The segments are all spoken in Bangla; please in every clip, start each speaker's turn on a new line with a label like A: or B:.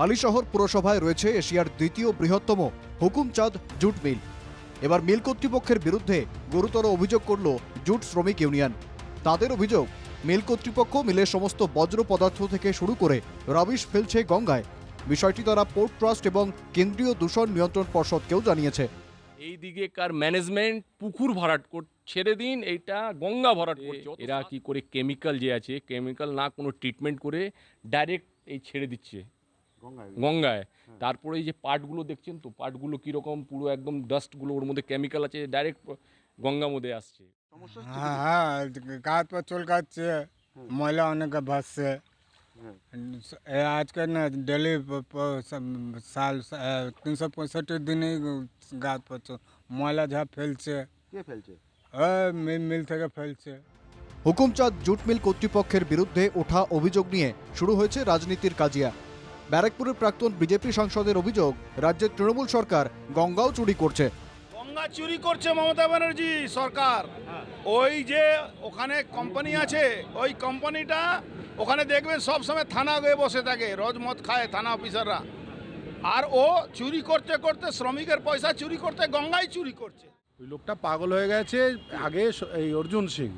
A: হালিশহর পুরসভায় রয়েছে এশিয়ার দ্বিতীয় বৃহত্তম হুকুমচাঁদ জুট মিল। এবার মিল কর্তৃপক্ষের বিরুদ্ধে গুরুতর অভিযোগ করল জুট শ্রমিক ইউনিয়ন। তাদের অভিযোগ মিল কর্তৃপক্ষ মিলের সমস্ত বজ্র পদার্থ থেকে শুরু করে রাবিশ ফেলছে গঙ্গায়। বিষয়টি তারা পোর্ট ট্রাস্ট এবং কেন্দ্রীয় দূষণ নিয়ন্ত্রণ পর্ষদকেও জানিয়েছে।
B: এই দিকে কার ম্যানেজমেন্ট পুকুর ভরাট কর ছেড়ে দিন এইটা গঙ্গা ভরাট করছে এরা কি করে কেমিক্যাল যে আছে কেমিক্যাল না কোনো ট্রিটমেন্ট করে ডাইরেক্ট এই ছেড়ে দিচ্ছে। গঙ্গায়। তারপরে এই যে পাটগুলো দেখছেন তো? পাটগুলো কীরকম পুরো একদম ডাস্টগুলো ওর মধ্যে কেমিক্যাল আছে ডাইরেক্ট গঙ্গা মধ্যে আসছে।
C: হ্যাঁ হ্যাঁ গাছ পর চুলকাচ্ছে ময়লা অনেক ভাসছে। এ আজকে না ডেলি সাল তিনশো পঁয়ষট্টি দিনই গাছ পর চুল- ময়লা যা ফেলছে।
D: কে ফেলছে?
C: ওই মিল মিল থেকে ফেলছে।
A: হুকুমচাঁদ জুট মিল কর্তৃপক্ষের বিরুদ্ধে ওঠা অভিযোগ নিয়ে শুরু হয়েছে রাজনীতির কাজিয়া। ব্যারাকপুরের প্রাক্তন বিজেপি সাংসদের অভিযোগ রাজ্যের তৃণমূল সরকার গঙ্গাও চুরি করছে।
E: গঙ্গা চুরি করছে মমতা ব্যানার্জি সরকার। ওই যে ওখানে কোম্পানি আছে ওই কোম্পানিটা ওখানে দেখবেন সব সময় থানা গিয়ে বসে থাকে রোজ মদ খায় থানা অফিসাররা আর ও চুরি করতে করতে শ্রমিকের পয়সা চুরি করতে গঙ্গায় চুরি করছে।
F: ওই লোকটা পাগল হয়ে গেছে আগে এই অর্জুন সিং।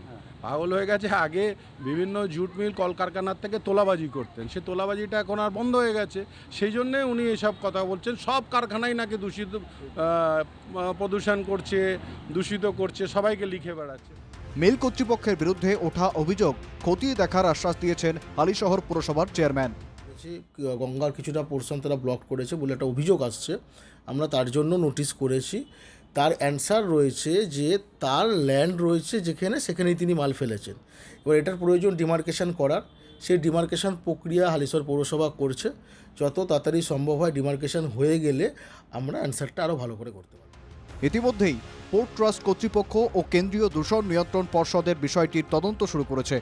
F: পাগল হয়ে গেছে আগে বিভিন্ন জুট মিল কলকারখানার থেকে তোলাবাজি করতেন। সে তোলাবাজিটা এখন আর বন্ধ হয়ে গেছে। সেই জন্যে উনি এসব কথা বলছেন। সব কারখানাই নাকি দূষিত প্রদূষণ করছে দূষিত করছে সবাইকে লিখে বেড়াচ্ছে।
A: মিল কর্তৃপক্ষের বিরুদ্ধে ওঠা অভিযোগ খতিয়ে দেখার আশ্বাস দিয়েছেন হালিশহর পুরসভার চেয়ারম্যান।
G: গঙ্গার কিছুটা পোর্শন তারা ব্লক করেছে বলে একটা অভিযোগ আসছে। আমরা তার জন্য নোটিশ করেছি। তার অ্যান্সার রয়েছে যে তার ল্যান্ড রয়েছে যেখানে সেখানেই তিনি মাল ফেলেছেন। এবার এটার প্রয়োজন ডিমার্কেশন করার। সেই ডিমার্কেশন প্রক্রিয়া হালিশহর পৌরসভা করছে। যত তাড়াতাড়ি সম্ভব হয় ডিমার্কেশন হয়ে গেলে আমরা অ্যান্সারটা আরও ভালো করে করতে পারব।
A: ইতিমধ্যেই পোর্ট ট্রাস্ট কর্তৃপক্ষ ও কেন্দ্রীয় দূষণ নিয়ন্ত্রণ পর্ষদের বিষয়টির তদন্ত শুরু করেছে।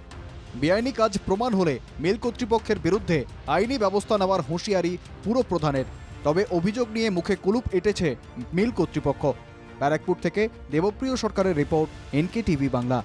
A: বেআইনি কাজ প্রমাণ হলে মিল কর্তৃপক্ষের বিরুদ্ধে আইনি ব্যবস্থা নেওয়ার হুঁশিয়ারি পুরো প্রধানের তবে অভিযোগ নিয়ে মুখে কুলুপ এঁটেছে মিল কর্তৃপক্ষ। ব্যারাকপুর থেকে দেবপ্রিয় সরকারের রিপোর্ট এনকে টিভি বাংলা।